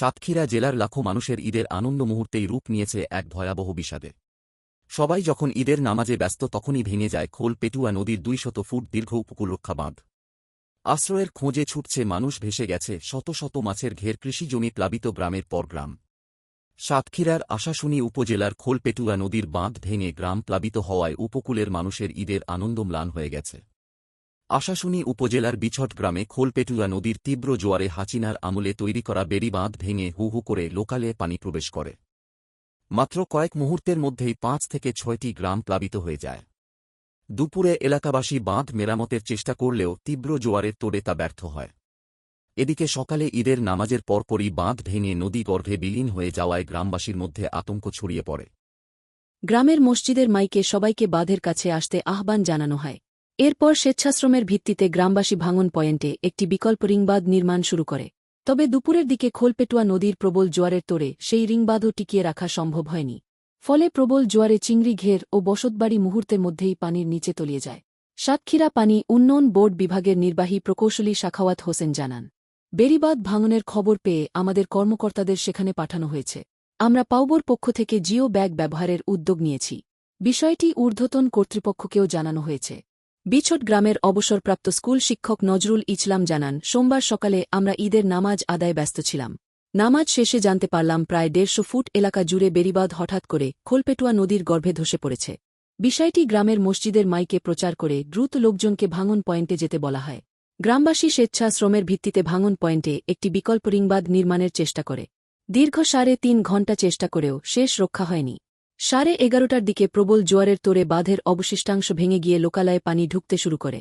সাতক্ষীরা জেলার লাখো মানুষের ঈদের আনন্দ মুহূর্তেই রূপ নিয়েছে এক ভয়াবহ বিষাদে। সবাই যখন ঈদের নামাজে ব্যস্ত তখনই ভেঙে যায় খোল পেটুয়া নদীর দুইশত ফুট দীর্ঘ উপকূলরক্ষা বাঁধ। আশ্রয়ের খোঁজে ছুটছে মানুষ ভেসে গেছে শত শত মাছের ঘের কৃষিজমি প্লাবিত গ্রামের পর গ্রাম। সাতক্ষীরার আশাশুনি উপজেলার খোলপেটুয়া নদীর বাঁধ ভেঙে গ্রাম প্লাবিত হওয়ায় উপকূলের মানুষের ঈদের আনন্দ ম্লান হয়ে গেছে। আশাশুনি উপজেলার বিছট গ্রামে খোলপেটুয়া নদীর তীব্র জোয়ারে হাচিনার আমলে তৈরি করা বেড়ি বাঁধ ভেঙে হু হু করে লোকালে পানি প্রবেশ করে। মাত্র কয়েক মুহূর্তের মধ্যেই পাঁচ থেকে ছয়টি গ্রাম প্লাবিত হয়ে যায়। দুপুরে এলাকাবাসী বাঁধ মেরামতের চেষ্টা করলেও তীব্র জোয়ারের তোড়ে তা ব্যর্থ হয়। এদিকে সকালে ঈদের নামাজের পরপরই বাঁধ ভেঙে নদী গর্ভে বিলীন হয়ে যাওয়ায় গ্রামবাসীর মধ্যে আতঙ্ক ছড়িয়ে পড়ে। গ্রামের মসজিদের মাইকে সবাইকে বাঁধের কাছে আসতে আহ্বান জানানো হয়। এরপর স্বেচ্ছাশ্রমের ভিত্তিতে গ্রামবাসী ভাঙন পয়েন্টে একটি বিকল্প রিংবাদ নির্মাণ শুরু করে। তবে দুপুরের দিকে খোলপেটুয়া নদীর প্রবল জোয়ারের তোড়ে সেই রিংবাঁধও টিকিয়ে রাখা সম্ভব হয়নি। ফলে প্রবল জোয়ারে চিংড়ি, ঘের ও বসতবাড়ি মুহূর্তের মধ্যেই পানির নিচে তলিয়ে যায়। সাতক্ষীরা পানি উন্নয়ন বোর্ড বিভাগের নির্বাহী প্রকৌশলী শাখাওয়াত হোসেন জানান বেরিবাদ ভাঙনের খবর পেয়ে আমাদের কর্মকর্তাদের সেখানে পাঠানো হয়েছে। আমরা পাউবোর পক্ষ থেকে জিও ব্যাগ ব্যবহারের উদ্যোগ নিয়েছি। বিষয়টি ঊর্ধ্বতন কর্তৃপক্ষকেও জানানো হয়েছে। বিছট গ্রামের অবসরপ্রাপ্ত স্কুল শিক্ষক নজরুল ইসলাম জানান, সোমবার সকালে আমরা ঈদের নামাজ আদায় ব্যস্ত ছিলাম। নামাজ শেষে জানতে পারলাম প্রায় দেড়শো ফুট এলাকা জুড়ে বেরিবাদ হঠাৎ করে খোলপেটুয়া নদীর গর্ভে ধসে পড়েছে। বিষয়টি গ্রামের মসজিদের মাইকে প্রচার করে দ্রুত লোকজনকে ভাঙন পয়েন্টে যেতে বলা হয়। গ্রামবাসী স্বেচ্ছাশ্রমের ভিত্তিতে ভাঙন পয়েন্টে একটি বিকল্প রিংবাঁধ নির্মাণের চেষ্টা করে। দীর্ঘ সাড়ে তিন ঘণ্টা চেষ্টা করেও শেষ রক্ষা হয়নি। সাড়ে এগারোটার দিকে প্রবল জোয়ারের তোরে বাঁধের অবশিষ্টাংশ ভেঙে গিয়ে লোকালয়ে পানি ঢুকতে শুরু করে।